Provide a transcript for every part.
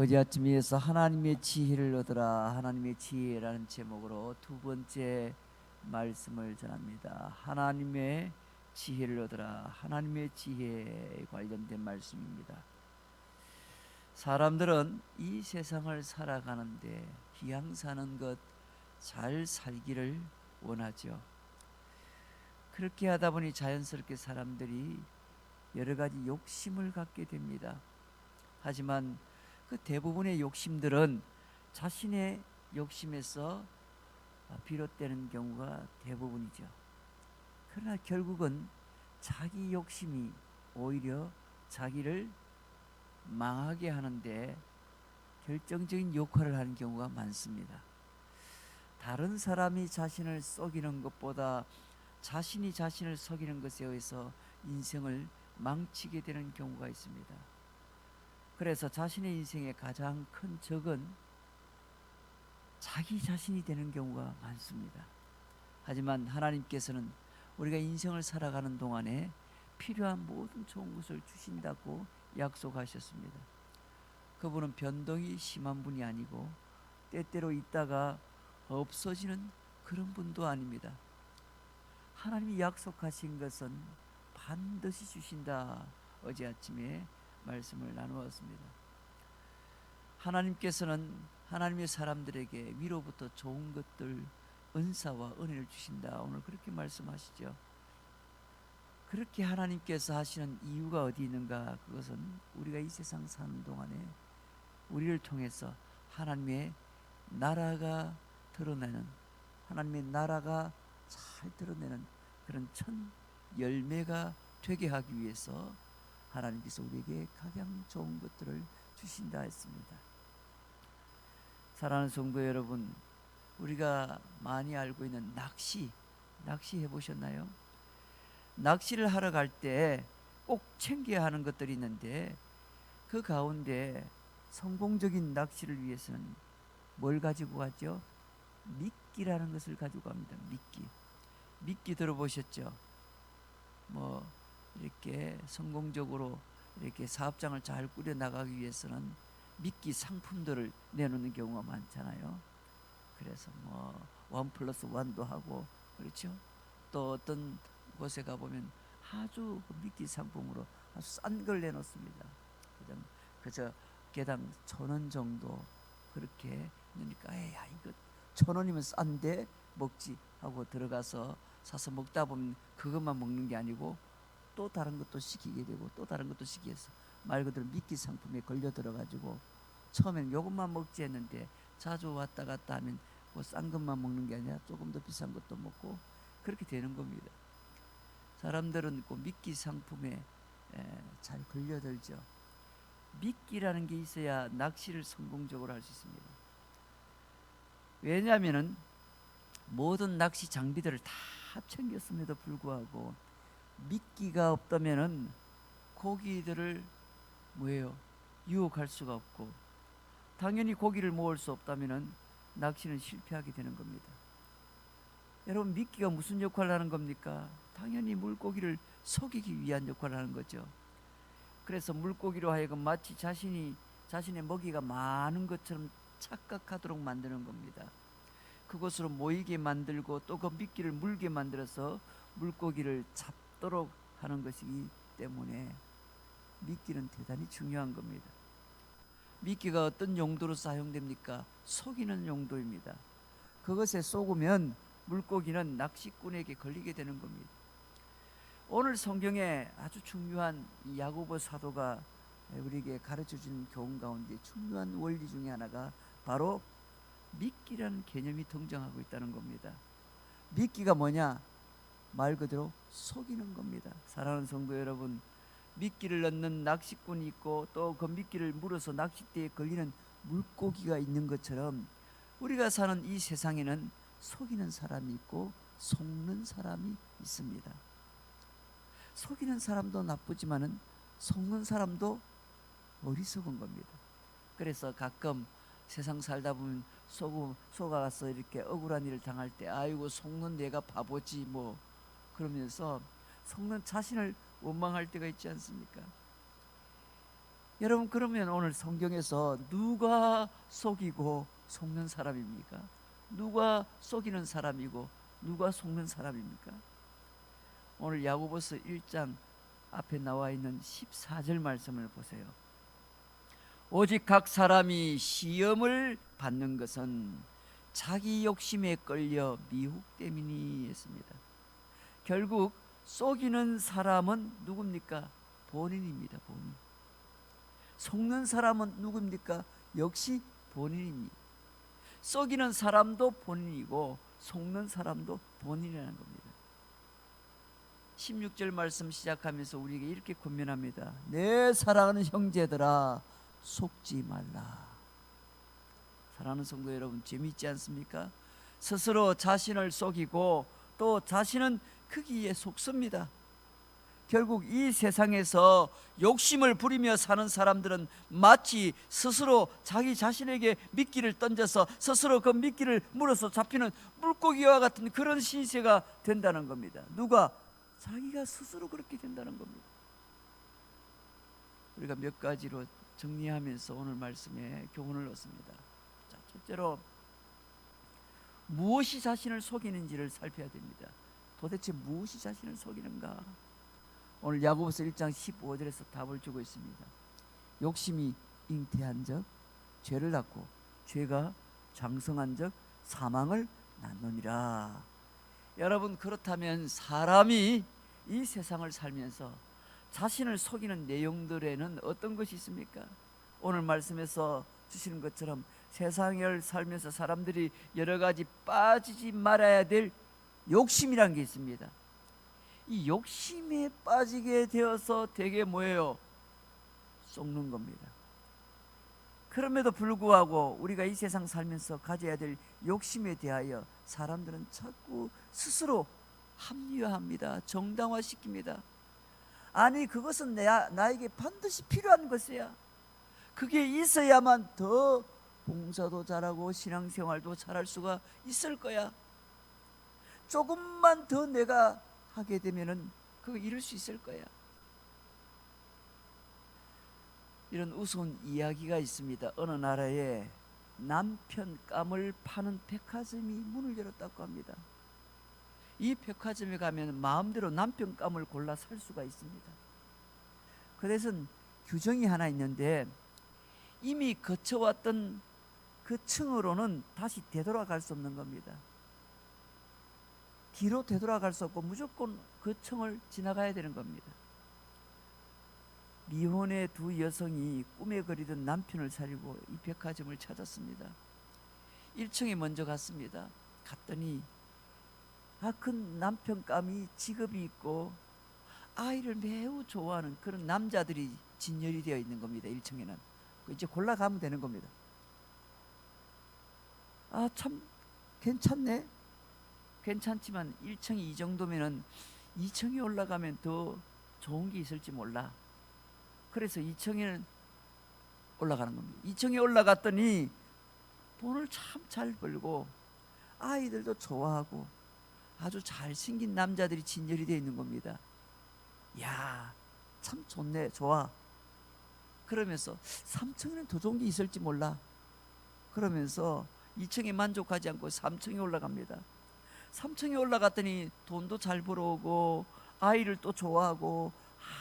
어제 아침에서 하나님의 지혜를 얻으라 하나님의 지혜라는 제목으로 두 번째 말씀을 전합니다. 하나님의 지혜를 얻으라 하나님의 지혜에 관련된 말씀입니다. 사람들은 이 세상을 살아가는데 기양 사는 것 잘 살기를 원하죠. 그렇게 하다 보니 자연스럽게 사람들이 여러 가지 욕심을 갖게 됩니다. 하지만 그 대부분의 욕심들은 자신의 욕심에서 비롯되는 경우가 대부분이죠. 그러나 결국은 자기 욕심이 오히려 자기를 망하게 하는데 결정적인 역할을 하는 경우가 많습니다. 다른 사람이 자신을 속이는 것보다 자신이 자신을 속이는 것에 의해서 인생을 망치게 되는 경우가 있습니다. 그래서 자신의 인생의 가장 큰 적은 자기 자신이 되는 경우가 많습니다. 하지만 하나님께서는 우리가 인생을 살아가는 동안에 필요한 모든 좋은 것을 주신다고 약속하셨습니다. 그분은 변동이 심한 분이 아니고 때때로 있다가 없어지는 그런 분도 아닙니다. 하나님이 약속하신 것은 반드시 주신다. 어제 아침에 말씀을 나누었습니다. 하나님께서는 하나님의 사람들에게 위로부터 좋은 것들 은사와 은혜를 주신다. 오늘 그렇게 말씀하시죠. 그렇게 하나님께서 하시는 이유가 어디 있는가? 그것은 우리가 이 세상 사는 동안에 우리를 통해서 하나님의 나라가 드러내는 하나님의 나라가 잘 드러내는 그런 천 열매가 되게 하기 위해서 하나님께서 우리에게 가장 좋은 것들을 주신다 했습니다. 사랑하는 성도 여러분, 우리가 많이 알고 있는 낚시, 낚시 해보셨나요? 낚시를 하러 갈 때 꼭 챙겨야 하는 것들이 있는데 그 가운데 성공적인 낚시를 위해서는 뭘 가지고 가죠? 미끼라는 것을 가지고 갑니다. 미끼. 미끼 들어보셨죠? 뭐 이렇게 성공적으로 이렇게 사업장을 잘 꾸려 나가기 위해서는 미끼 상품들을 내놓는 경우가 많잖아요. 그래서 뭐원 플러스 원도 하고 그렇죠. 또 어떤 곳에 가 보면 아주 그 미끼 상품으로 아주 싼 걸 내놓습니다. 그냥 그저 개당 천 원 정도 그렇게 그러니까 야 이거 천 원이면 싼데 먹지 하고 들어가서 사서 먹다 보면 그것만 먹는 게 아니고 또 다른 것도 시키게 되고 또 다른 것도 해서 말 그대로 미끼 상품에 걸려 들어가지고 처음엔 요것만 먹지 했는데 자주 왔다 갔다 하면 뭐 싼 것만 먹는 게 아니라 조금 더 비싼 것도 먹고 그렇게 되는 겁니다. 사람들은 그 미끼 상품에 에, 잘 걸려들죠. 미끼라는 게 있어야 낚시를 성공적으로 할 수 있습니다. 왜냐하면은 모든 낚시 장비들을 다 챙겼음에도 불구하고 미끼가 없다면은 고기들을 뭐예요? 유혹할 수가 없고 당연히 고기를 모을 수 없다면은 낚시는 실패하게 되는 겁니다. 여러분 미끼가 무슨 역할을 하는 겁니까? 당연히 물고기를 속이기 위한 역할을 하는 거죠. 그래서 물고기로 하여금 마치 자신이 자신의 먹이가 많은 것처럼 착각하도록 만드는 겁니다. 그곳으로 모이게 만들고 또 그 미끼를 물게 만들어서 물고기를 잡 도록 하는 것이기 때문에 미끼는 대단히 중요한 겁니다. 미끼가 어떤 용도로 사용됩니까? 속이는 용도입니다. 그것에 속으면 물고기는 낚시꾼에게 걸리게 되는 겁니다. 오늘 성경에 아주 중요한 야고보 사도가 우리에게 가르쳐 주는 교훈 가운데 중요한 원리 중에 하나가 바로 미끼라는 개념이 등장하고 있다는 겁니다. 미끼가 뭐냐? 말 그대로 속이는 겁니다. 사랑하는 성도 여러분, 미끼를 넣는 낚시꾼이 있고 또 그 미끼를 물어서 낚싯대에 걸리는 물고기가 있는 것처럼 우리가 사는 이 세상에는 속이는 사람이 있고 속는 사람이 있습니다. 속이는 사람도 나쁘지만은 속는 사람도 어리석은 겁니다. 그래서 가끔 세상 살다 보면 속 속아서 이렇게 억울한 일을 당할 때 아이고 속는 내가 바보지 뭐 그러면서 속는 자신을 원망할 때가 있지 않습니까? 여러분 그러면 오늘 성경에서 누가 속이고 속는 사람입니까? 누가 속이는 사람이고 누가 속는 사람입니까? 오늘 야고보서 1장 앞에 나와 있는 14절 말씀을 보세요. 오직 각 사람이 시험을 받는 것은 자기 욕심에 끌려 미혹됨이니 했습니다. 결국 속이는 사람은 누굽니까? 본인입니다. 본인. 속는 사람은 누굽니까? 역시 본인입니다. 속이는 사람도 본인이고 속는 사람도 본인이라는 겁니다. 16절 말씀 시작하면서 우리에게 이렇게 권면합니다. 내 사랑하는 형제들아 속지 말라. 사랑하는 성도 여러분 재미있지 않습니까? 스스로 자신을 속이고 또 자신은 크기에 속습니다. 결국 이 세상에서 욕심을 부리며 사는 사람들은 마치 스스로 자기 자신에게 미끼를 던져서 스스로 그 미끼를 물어서 잡히는 물고기와 같은 그런 신세가 된다는 겁니다. 누가 자기가 스스로 그렇게 된다는 겁니다. 우리가 몇 가지로 정리하면서 오늘 말씀에 교훈을 얻습니다. 자, 첫째로 무엇이 자신을 속이는지를 살펴야 됩니다. 도대체 무엇이 자신을 속이는가? 오늘 야고보서 1장 15절에서 답을 주고 있습니다. 욕심이 잉태한 적 죄를 낳고 죄가 장성한 적 사망을 낳느니라. 여러분 그렇다면 사람이 이 세상을 살면서 자신을 속이는 내용들에는 어떤 것이 있습니까? 오늘 말씀에서 주시는 것처럼 세상을 살면서 사람들이 여러 가지 빠지지 말아야 될 욕심이란 게 있습니다. 이 욕심에 빠지게 되어서 되게 뭐예요? 속는 겁니다. 그럼에도 불구하고 우리가 이 세상 살면서 가져야 될 욕심에 대하여 사람들은 자꾸 스스로 합리화합니다. 정당화시킵니다. 아니 그것은 내, 나에게 반드시 필요한 것이야. 그게 있어야만 더 봉사도 잘하고 신앙생활도 잘할 수가 있을 거야. 조금만 더 내가 하게 되면은 그거 이룰 수 있을 거야. 이런 우스운 이야기가 있습니다. 어느 나라에 남편감을 파는 백화점이 문을 열었다고 합니다. 이 백화점에 가면 마음대로 남편감을 골라 살 수가 있습니다. 그래서 규정이 하나 있는데 이미 거쳐왔던 그 층으로는 다시 되돌아갈 수 없는 겁니다. 뒤로 되돌아갈 수 없고 무조건 그 층을 지나가야 되는 겁니다. 미혼의 두 여성이 꿈에 그리던 남편을 살리고 이 백화점을 찾았습니다. 1층에 먼저 갔습니다. 갔더니 아, 그 남편감이 직업이 있고 아이를 매우 좋아하는 그런 남자들이 진열이 되어 있는 겁니다. 1층에는. 이제 골라가면 되는 겁니다. 아, 참 괜찮네. 괜찮지만 1층이 이 정도면은 2층에 올라가면 더 좋은 게 있을지 몰라. 그래서 2층에는 올라가는 겁니다. 2층에 올라갔더니 돈을 참 잘 벌고 아이들도 좋아하고 아주 잘생긴 남자들이 진열이 되어 있는 겁니다. 야, 참 좋네, 좋아. 그러면서 3층에는 더 좋은 게 있을지 몰라. 그러면서 2층에 만족하지 않고 3층에 올라갑니다. 3층에 올라갔더니 돈도 잘 벌어오고 아이를 또 좋아하고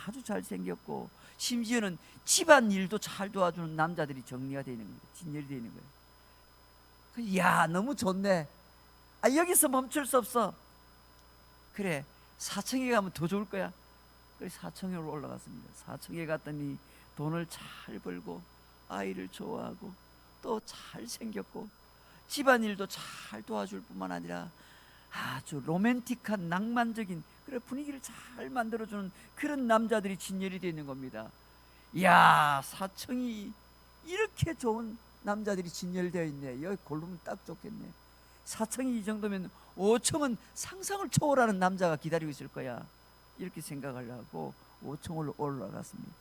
아주 잘생겼고 심지어는 집안 일도 잘 도와주는 남자들이 정리가 되어 있는 거예요. 진열이 되어 있는 거예요. 야 너무 좋네. 아 여기서 멈출 수 없어. 그래 4층에 가면 더 좋을 거야. 그래서 4층으로 올라갔습니다. 4층에 갔더니 돈을 잘 벌고 아이를 좋아하고 또 잘생겼고 집안일도 잘 도와줄 뿐만 아니라 아주 로맨틱한 낭만적인 그래 분위기를 잘 만들어주는 그런 남자들이 진열이 되어 있는 겁니다. 이야 사청이 이렇게 좋은 남자들이 진열되어 있네. 여기 고르면 딱 좋겠네. 사청이 이 정도면 5청은 상상을 초월하는 남자가 기다리고 있을 거야. 이렇게 생각을 하고 5청으로 올라갔습니다.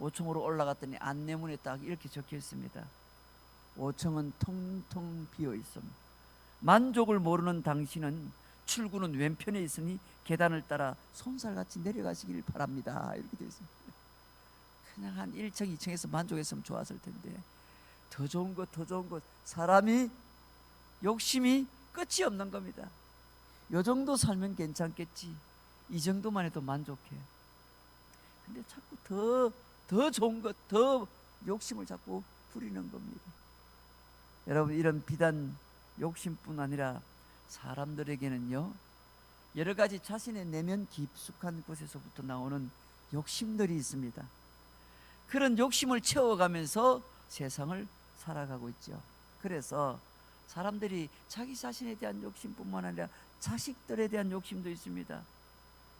5층으로 올라갔더니 안내문에 딱 이렇게 적혀 있습니다. 5층은 텅텅 비어 있음. 만족을 모르는 당신은 출구는 왼편에 있으니 계단을 따라 손살같이 내려가시길 바랍니다. 이렇게 되어 있습니다. 그냥 한 1층, 2층에서 만족했으면 좋았을 텐데 더 좋은 것, 더 좋은 것 사람이 욕심이 끝이 없는 겁니다. 요 정도 살면 괜찮겠지. 이 정도만 해도 만족해. 근데 자꾸 더, 더 좋은 것, 더 욕심을 자꾸 부리는 겁니다. 여러분, 이런 비단 욕심뿐 아니라 사람들에게는요, 여러 가지 자신의 내면 깊숙한 곳에서부터 나오는 욕심들이 있습니다. 그런 욕심을 채워가면서 세상을 살아가고 있죠. 그래서 사람들이 자기 자신에 대한 욕심뿐만 아니라 자식들에 대한 욕심도 있습니다.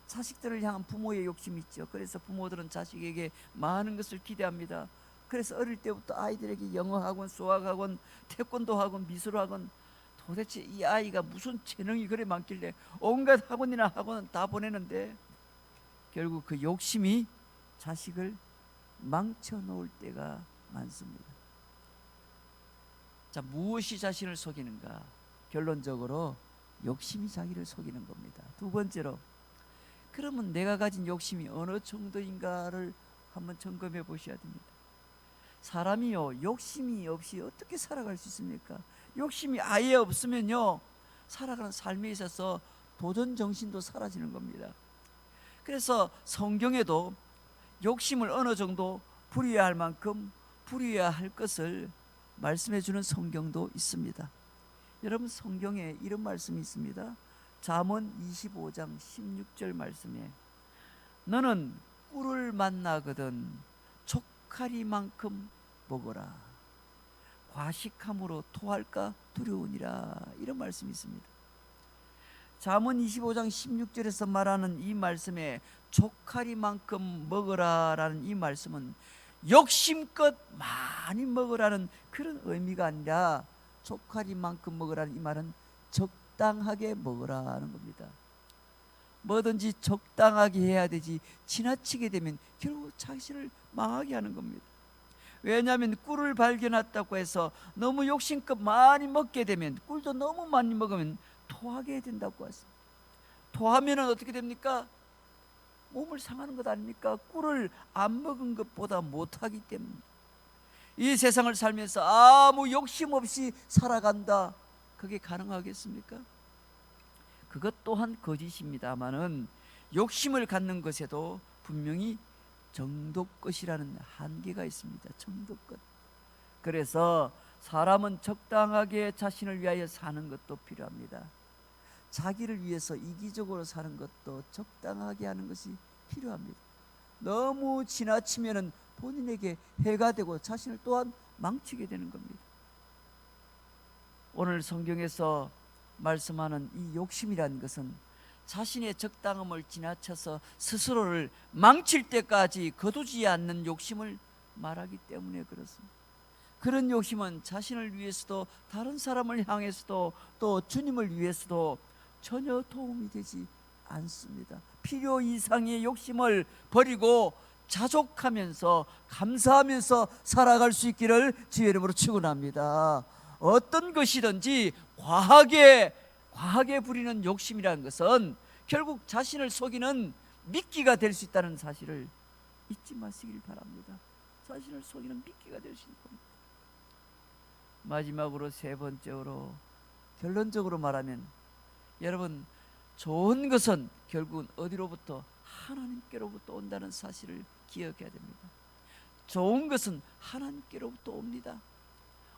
자식들을 향한 부모의 욕심이 있죠. 그래서 부모들은 자식에게 많은 것을 기대합니다. 그래서 어릴 때부터 아이들에게 영어 학원, 수학 학원, 태권도 학원, 미술 학원 도대체 이 아이가 무슨 재능이 그래 많길래 온갖 학원이나 학원은 다 보내는데 결국 그 욕심이 자식을 망쳐 놓을 때가 많습니다. 자, 무엇이 자신을 속이는가? 결론적으로 욕심이 자기를 속이는 겁니다. 두 번째로 그러면 내가 가진 욕심이 어느 정도인가를 한번 점검해 보셔야 됩니다. 사람이요 욕심이 없이 어떻게 살아갈 수 있습니까? 욕심이 아예 없으면요 살아가는 삶에 있어서 도전 정신도 사라지는 겁니다. 그래서 성경에도 욕심을 어느 정도 부려야 할 만큼 부려야 할 것을 말씀해 주는 성경도 있습니다. 여러분 성경에 이런 말씀이 있습니다. 잠언 25장 16절 말씀에 너는 꿀을 만나거든 족하리만큼 먹어라. 과식함으로 토할까 두려우니라. 이런 말씀이 있습니다. 잠언 25장 16절에서 말하는 이 말씀에 족하리만큼 먹어라라는 이 말씀은 욕심껏 많이 먹으라는 그런 의미가 아니라 족하리만큼 먹으라는 이 말은 적당하게 먹으라는 겁니다. 뭐든지 적당하게 해야 되지 지나치게 되면 결국 자신을 망하게 하는 겁니다. 왜냐하면 꿀을 발견했다고 해서 너무 욕심껏 많이 먹게 되면 꿀도 너무 많이 먹으면 토하게 된다고 했습니다. 토하면 어떻게 됩니까? 몸을 상하는 것 아닙니까? 꿀을 안 먹은 것보다 못하기 때문에 이 세상을 살면서 아무 욕심 없이 살아간다. 그게 가능하겠습니까? 그것 또한 거짓입니다만은 욕심을 갖는 것에도 분명히 정도껏이라는 한계가 있습니다. 정도껏. 그래서 사람은 적당하게 자신을 위하여 사는 것도 필요합니다. 자기를 위해서 이기적으로 사는 것도 적당하게 하는 것이 필요합니다. 너무 지나치면은 본인에게 해가 되고 자신을 또한 망치게 되는 겁니다. 오늘 성경에서 말씀하는 이 욕심이라는 것은 자신의 적당함을 지나쳐서 스스로를 망칠 때까지 거두지 않는 욕심을 말하기 때문에 그렇습니다. 그런 욕심은 자신을 위해서도 다른 사람을 향해서도 또 주님을 위해서도 전혀 도움이 되지 않습니다. 필요 이상의 욕심을 버리고 자족하면서 감사하면서 살아갈 수 있기를 주의 이름으로 축원합니다. 어떤 것이든지 과하게 과하게 부리는 욕심이라는 것은 결국 자신을 속이는 미끼가 될 수 있다는 사실을 잊지 마시길 바랍니다. 자신을 속이는 미끼가 될 수 있는 겁니다. 마지막으로 세 번째로 결론적으로 말하면 여러분 좋은 것은 결국은 어디로부터 하나님께로부터 온다는 사실을 기억해야 됩니다. 좋은 것은 하나님께로부터 옵니다.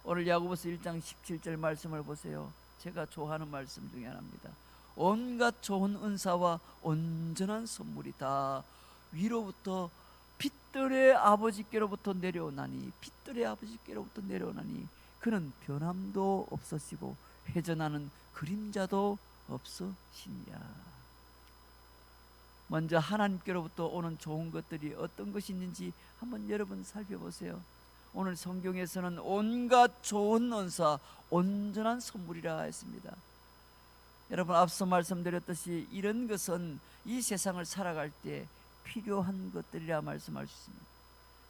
오늘 야고보서 1장 17절 말씀을 보세요. 제가 좋아하는 말씀 중에 하나입니다. 온갖 좋은 은사와 온전한 선물이 다 위로부터 빛들의 아버지께로부터 내려오나니 빛들의 아버지께로부터 내려오나니 그는 변함도 없으시고 회전하는 그림자도 없으시니라. 먼저 하나님께로부터 오는 좋은 것들이 어떤 것이 있는지 한번 여러분 살펴보세요. 오늘 성경에서는 온갖 좋은 은사, 온전한 선물이라 했습니다. 여러분 앞서 말씀드렸듯이 이런 것은 이 세상을 살아갈 때 필요한 것들이라 말씀할 수 있습니다.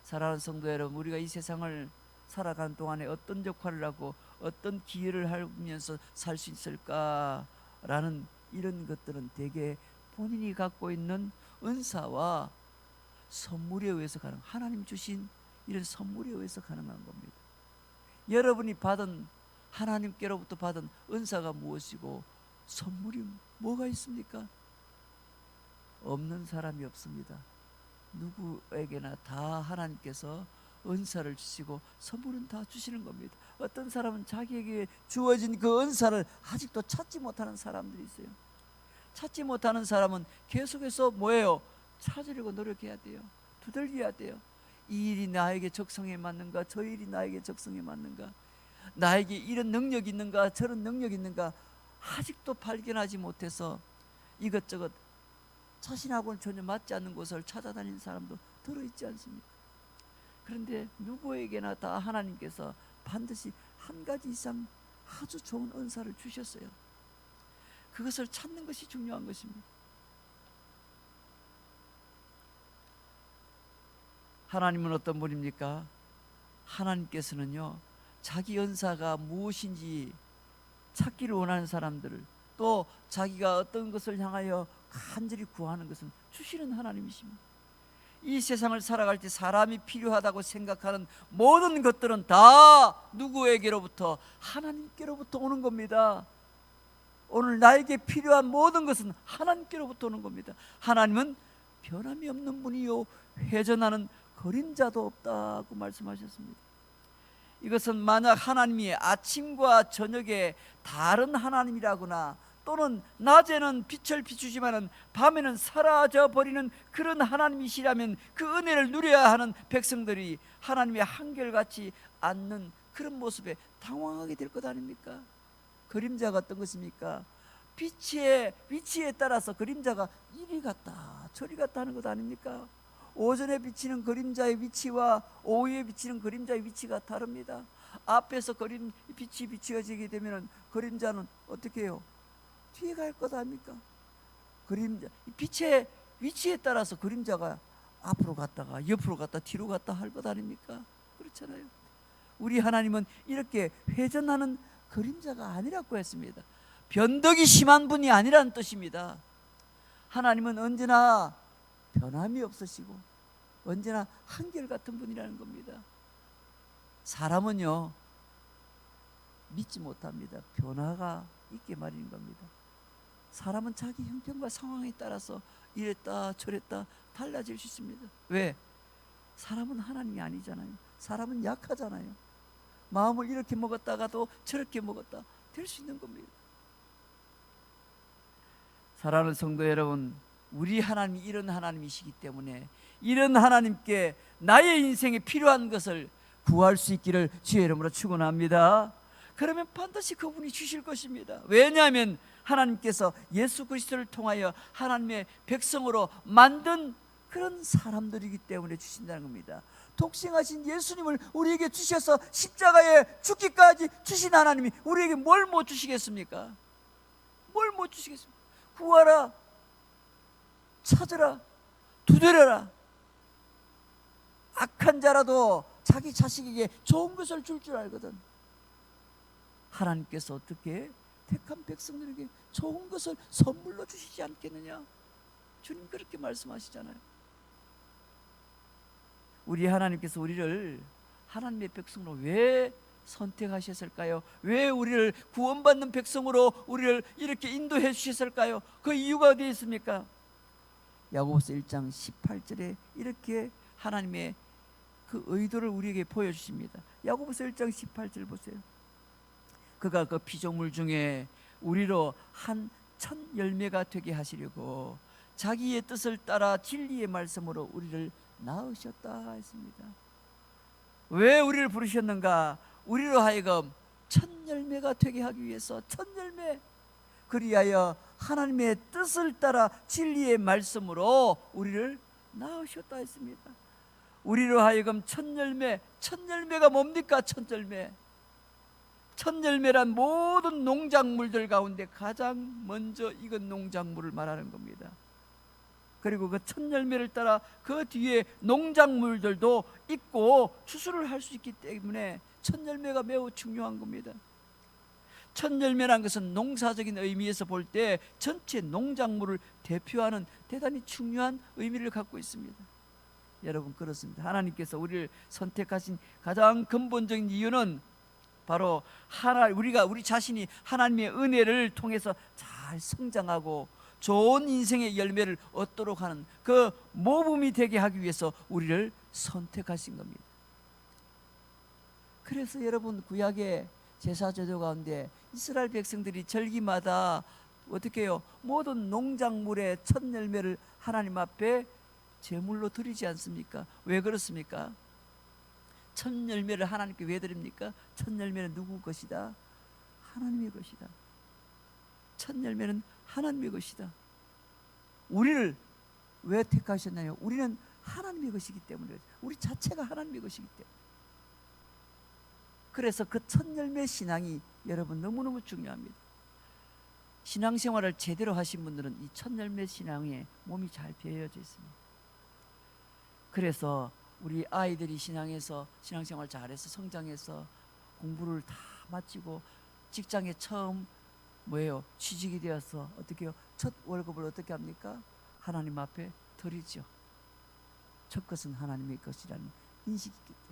사랑하는 성도 여러분, 우리가 이 세상을 살아가는 동안에 어떤 역할을 하고 어떤 기회를 하면서 살 수 있을까라는 이런 것들은 대개 본인이 갖고 있는 은사와 선물에 의해서 가능. 하나님 주신 이런 선물에 의해서 가능한 겁니다. 여러분이 받은 하나님께로부터 받은 은사가 무엇이고 선물이 뭐가 있습니까? 없는 사람이 없습니다. 누구에게나 다 하나님께서 은사를 주시고 선물은 다 주시는 겁니다. 어떤 사람은 자기에게 주어진 그 은사를 아직도 찾지 못하는 사람들이 있어요. 찾지 못하는 사람은 계속해서 뭐예요? 찾으려고 노력해야 돼요. 두들겨야 돼요. 이 일이 나에게 적성에 맞는가? 저 일이 나에게 적성에 맞는가? 나에게 이런 능력이 있는가? 저런 능력이 있는가? 아직도 발견하지 못해서 이것저것 자신하고는 전혀 맞지 않는 곳을 찾아다니는 사람도 들어있지 않습니까? 그런데 누구에게나 다 하나님께서 반드시 한 가지 이상 아주 좋은 은사를 주셨어요. 그것을 찾는 것이 중요한 것입니다. 하나님은 어떤 분입니까? 하나님께서는요, 자기 은사가 무엇인지 찾기를 원하는 사람들을 또 자기가 어떤 것을 향하여 간절히 구하는 것은 주시는 하나님이십니다. 이 세상을 살아갈 때 사람이 필요하다고 생각하는 모든 것들은 다 누구에게로부터 하나님께로부터 오는 겁니다. 오늘 나에게 필요한 모든 것은 하나님께로부터 오는 겁니다. 하나님은 변함이 없는 분이요 회전하는 그림자도 없다고 말씀하셨습니다. 이것은 만약 하나님이 아침과 저녁에 다른 하나님이라거나 또는 낮에는 빛을 비추지만은 밤에는 사라져 버리는 그런 하나님이시라면 그 은혜를 누려야 하는 백성들이 하나님의 한결같이 않는 그런 모습에 당황하게 될 것 아닙니까? 그림자가 어떤 것입니까? 빛의 위치에 따라서 그림자가 이리 갔다 저리 갔다 하는 것 아닙니까? 오전에 비치는 그림자의 위치와 오후에 비치는 그림자의 위치가 다릅니다. 앞에서 그림 빛이 비치어지게 되면 그림자는 어떻게 해요? 뒤에 갈 것 아닙니까? 그림자 빛의 위치에 따라서 그림자가 앞으로 갔다가 옆으로 갔다 뒤로 갔다 할 것 아닙니까? 그렇잖아요. 우리 하나님은 이렇게 회전하는 그림자가 아니라고 했습니다. 변덕이 심한 분이 아니라는 뜻입니다. 하나님은 언제나 변함이 없으시고 언제나 한결같은 분이라는 겁니다. 사람은요 믿지 못합니다. 변화가 있게 마련인 겁니다. 사람은 자기 형편과 상황에 따라서 이랬다 저랬다 달라질 수 있습니다. 왜? 사람은 하나님이 아니잖아요. 사람은 약하잖아요. 마음을 이렇게 먹었다가도 저렇게 먹었다 될 수 있는 겁니다. 사랑하는 성도 여러분, 우리 하나님이 이런 하나님이시기 때문에 이런 하나님께 나의 인생에 필요한 것을 구할 수 있기를 주의 이름으로 축원합니다. 그러면 반드시 그분이 주실 것입니다. 왜냐하면 하나님께서 예수 그리스도를 통하여 하나님의 백성으로 만든 그런 사람들이기 때문에 주신다는 겁니다. 독생하신 예수님을 우리에게 주셔서 십자가에 죽기까지 주신 하나님이 우리에게 뭘 못 주시겠습니까? 뭘 못 주시겠습니까? 구하라, 찾으라, 두드려라. 악한 자라도 자기 자식에게 좋은 것을 줄줄 알거든. 하나님께서 어떻게 택한 백성들에게 좋은 것을 선물로 주시지 않겠느냐? 주님 그렇게 말씀하시잖아요. 우리 하나님께서 우리를 하나님의 백성으로 왜 선택하셨을까요? 왜 우리를 구원받는 백성으로 우리를 이렇게 인도해 주셨을까요? 그 이유가 어디에 있습니까? 야고보서 1장 18절에 이렇게 하나님의 그 의도를 우리에게 보여주십니다. 야고보서 1장 18절 보세요. 그가 그 피조물 중에 우리로 한 첫 열매가 되게 하시려고 자기의 뜻을 따라 진리의 말씀으로 우리를 낳으셨다 했습니다. 왜 우리를 부르셨는가? 우리로 하여금 첫 열매가 되게 하기 위해서 첫 열매 그리하여 하나님의 뜻을 따라 진리의 말씀으로 우리를 낳으셨다 했습니다. 우리로 하여금 첫 열매, 첫 열매가 뭡니까? 첫 열매. 첫 열매란 모든 농작물들 가운데 가장 먼저 익은 농작물을 말하는 겁니다. 그리고 그 첫 열매를 따라 그 뒤에 농작물들도 있고 추수를 할 수 있기 때문에 첫 열매가 매우 중요한 겁니다. 첫 열매란 것은 농사적인 의미에서 볼 때 전체 농작물을 대표하는 대단히 중요한 의미를 갖고 있습니다. 여러분 그렇습니다. 하나님께서 우리를 선택하신 가장 근본적인 이유는 바로 하나 우리가 우리 자신이 하나님의 은혜를 통해서 잘 성장하고 좋은 인생의 열매를 얻도록 하는 그 모범이 되게 하기 위해서 우리를 선택하신 겁니다. 그래서 여러분 구약의 제사 제도 가운데 이스라엘 백성들이 절기마다 어떻게 해요? 모든 농작물의 첫 열매를 하나님 앞에 제물로 드리지 않습니까? 왜 그렇습니까? 첫 열매를 하나님께 왜 드립니까? 첫 열매는 누구 것이다? 하나님의 것이다. 첫 열매는 하나님의 것이다. 우리를 왜 택하셨나요? 우리는 하나님의 것이기 때문에 우리 자체가 하나님의 것이기 때문에 그래서 그 첫 열매 신앙이 여러분 너무너무 중요합니다. 신앙생활을 제대로 하신 분들은 이 첫 열매 신앙에 몸이 잘 배어져 있습니다. 그래서 우리 아이들이 신앙에서 신앙생활 잘해서 성장해서 공부를 다 마치고 직장에 처음 뭐예요 취직이 되어서 어떻게요 첫 월급을 어떻게 합니까 하나님 앞에 드리죠. 첫 것은 하나님의 것이라는 인식이 있기 때문에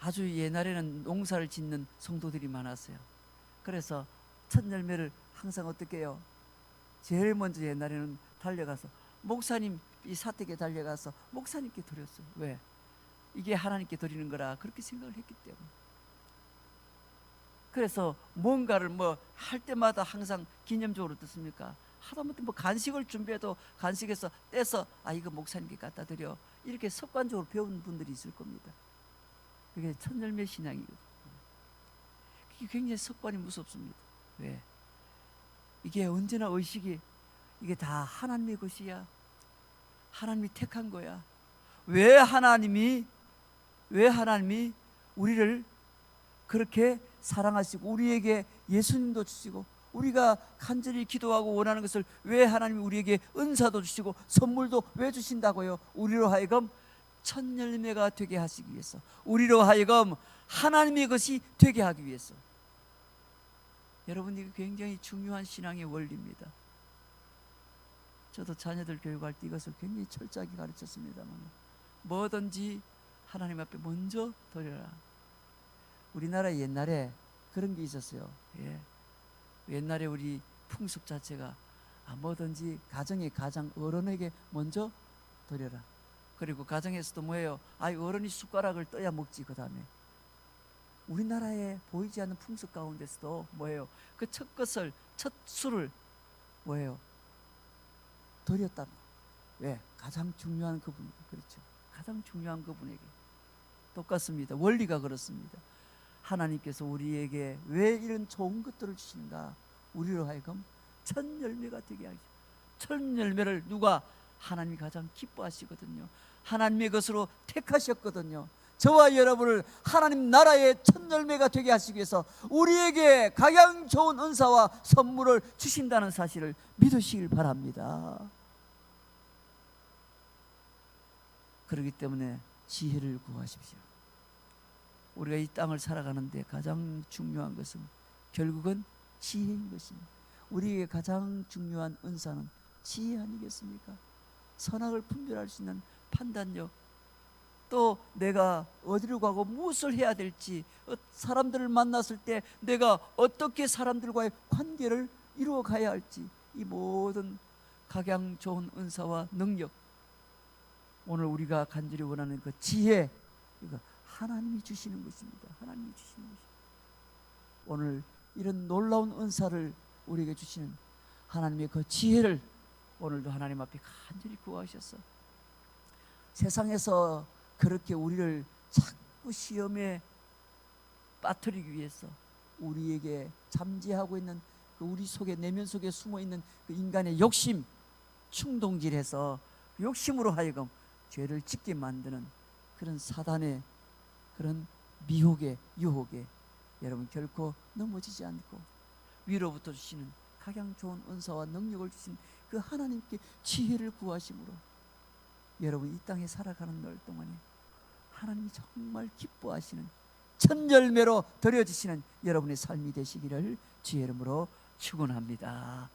아주 옛날에는 농사를 짓는 성도들이 많았어요. 그래서 첫 열매를 항상 어떻게 해요? 제일 먼저 옛날에는 달려가서 목사님 이 사택에 달려가서 목사님께 드렸어요. 왜? 이게 하나님께 드리는 거라 그렇게 생각을 했기 때문에. 그래서 뭔가를 뭐 할 때마다 항상 기념적으로 듣습니까? 하다못해 뭐 간식을 준비해도 간식에서 떼서 아 이거 목사님께 갖다 드려 이렇게 습관적으로 배운 분들이 있을 겁니다. 그게 천열매 신앙이거든요. 그게 굉장히 습관이 무섭습니다. 왜? 이게 언제나 의식이 이게 다 하나님의 것이야. 하나님이 택한 거야. 왜 하나님이 왜 하나님이 우리를 그렇게 사랑하시고 우리에게 예수님도 주시고 우리가 간절히 기도하고 원하는 것을 왜 하나님이 우리에게 은사도 주시고 선물도 왜 주신다고요? 우리로 하여금 첫 열매가 되게 하시기 위해서 우리로 하여금 하나님의 것이 되게 하기 위해서 여러분 이거 굉장히 중요한 신앙의 원리입니다. 저도 자녀들 교육할 때 이것을 굉장히 철저하게 가르쳤습니다만 뭐든지 하나님 앞에 먼저 드려라. 우리나라 옛날에 그런 게 있었어요. 예. 옛날에 우리 풍습 자체가 아, 뭐든지 가정의 가장 어른에게 먼저 드려라. 그리고 가정에서도 뭐예요? 아, 어른이 숟가락을 떠야 먹지 그 다음에. 우리나라에 보이지 않는 풍습 가운데서도 뭐예요? 그 첫 것을 첫 술을 뭐예요? 드렸다. 왜? 가장 중요한 그분 그렇죠. 가장 중요한 그분에게 똑같습니다. 원리가 그렇습니다. 하나님께서 우리에게 왜 이런 좋은 것들을 주시는가? 우리로 하여금 첫 열매가 되게 하죠. 첫 열매를 누가 하나님이 가장 기뻐하시거든요. 하나님의 것으로 택하셨거든요. 저와 여러분을 하나님 나라의 첫 열매가 되게 하시기 위해서 우리에게 가장 좋은 은사와 선물을 주신다는 사실을 믿으시길 바랍니다. 그렇기 때문에 지혜를 구하십시오. 우리가 이 땅을 살아가는데 가장 중요한 것은 결국은 지혜인 것입니다. 우리에게 가장 중요한 은사는 지혜 아니겠습니까? 선악을 분별할 수 있는 판단력, 또 내가 어디로 가고 무엇을 해야 될지, 어, 사람들을 만났을 때 내가 어떻게 사람들과의 관계를 이루어 가야 할지, 이 모든 각양 좋은 은사와 능력, 오늘 우리가 간절히 원하는 그 지혜, 이거 하나님이 주시는 것입니다. 하나님이 주시는 것입니다. 오늘 이런 놀라운 은사를 우리에게 주시는 하나님의 그 지혜를 오늘도 하나님 앞에 간절히 구하셨어. 세상에서 그렇게 우리를 자꾸 시험에 빠뜨리기 위해서 우리에게 잠재하고 있는 그 우리 속에 내면 속에 숨어 있는 그 인간의 욕심, 충동질해서 욕심으로 하여금 죄를 짓게 만드는 그런 사단의 그런 미혹의 유혹에 여러분 결코 넘어지지 않고 위로부터 주시는 가장 좋은 은사와 능력을 주신 그 하나님께 지혜를 구하심으로 여러분 이 땅에 살아가는 날 동안에 하나님이 정말 기뻐하시는 첫 열매로 드려지시는 여러분의 삶이 되시기를 주의 이름으로 축원합니다.